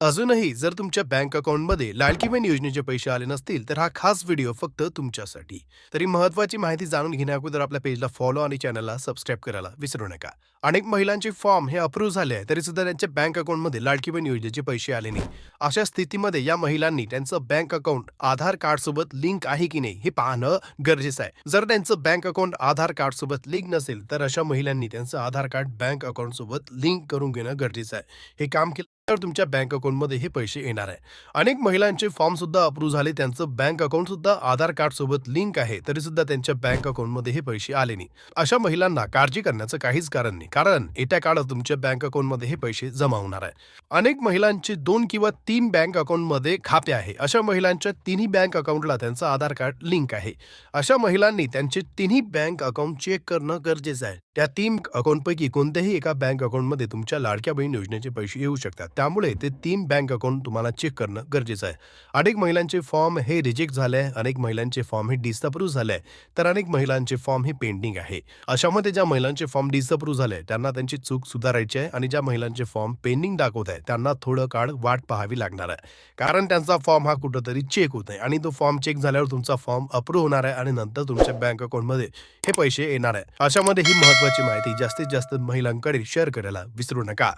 अजूनही जर तुमच्या बँक अकाउंटमध्ये लाडकी बहीण योजनेचे पैसे आले नसतील तर हा खास व्हिडिओ फक्त तुमच्यासाठी. तरी महत्त्वाची माहिती जाणून घेण्याअगोदर आपल्या पेजला फॉलो आणि चॅनलला सबस्क्राईब करायला विसरू नका. अनेक महिलांचे फॉर्म हे अप्रूव्ह झाले आहे तरी सुद्धा त्यांच्या बँक अकाउंटमध्ये लाडकी बहीण योजनेचे पैसे आले नाही. अशा स्थितीमध्ये या महिलांनी त्यांचं बँक अकाउंट आधार कार्डसोबत लिंक आहे की नाही हे पाहणं गरजेचं आहे. जर त्यांचं बँक अकाउंट आधार कार्डसोबत लिंक नसेल तर अशा महिलांनी त्यांचं आधार कार्ड बँक अकाउंटसोबत लिंक करून घेणं गरजेचं आहे. हे काम केलं तर तुमच्या बँक अकाउंटमध्ये हे पैसे येणार आहे. अनेक महिलांचे फॉर्म सुद्धा अप्रूव्ह झाले त्यांचं बँक अकाउंट सुद्धा आधार कार्ड सोबत लिंक आहे तरी सुद्धा त्यांच्या बँक अकाउंटमध्ये हे पैसे आले नाही. अशा महिलांना काळजी करण्याचं काहीच कारण नाही कारण येत्या काळात तुमच्या बँक अकाउंटमध्ये हे पैसे जमा होणार आहे. अनेक महिलांचे दोन किंवा तीन बँक अकाउंटमध्ये खाते आहे अशा महिलांच्या तिन्ही बँक अकाउंटला त्यांचं आधार कार्ड लिंक आहे. अशा महिलांनी त्यांचे तिन्ही बँक अकाउंट चेक करणं गरजेचं आहे. त्या तीन अकाउंटपैकी कोणत्याही एका बँक अकाउंटमध्ये तुमच्या लाडक्या बहीण योजनेचे पैसे येऊ शकतात. त्यामुळे ते तीन बँक अकाउंट तुम्हाला चेक करणं गरजेचं आहे. अनेक महिलांचे फॉर्म हे रिजेक्ट झाले आहे अनेक महिलांचे फॉर्म हे डिसअप्रूव्ह झाले आहे तर अनेक महिलांचे फॉर्म हे पेंडिंग आहे. अशामध्ये ज्या महिलांचे फॉर्म डिसअप्रूव्ह झाले त्यांना त्यांची चूक सुधारायची आहे आणि ज्या महिलांचे फॉर्म पेंडिंग दाखवत आहे त्यांना थोडं काळ वाट पाहावी लागणार आहे. कारण त्यांचा फॉर्म हा कुठंतरी चेक होत आहे आणि तो फॉर्म चेक झाल्यावर तुमचा फॉर्म अप्रूव्ह होणार आहे आणि नंतर तुमच्या बँक अकाउंटमध्ये हे पैसे येणार आहे. अशामध्ये ही महत्वाची माहिती जास्तीत जास्त महिलांकडे शेअर करायला विसरू नका.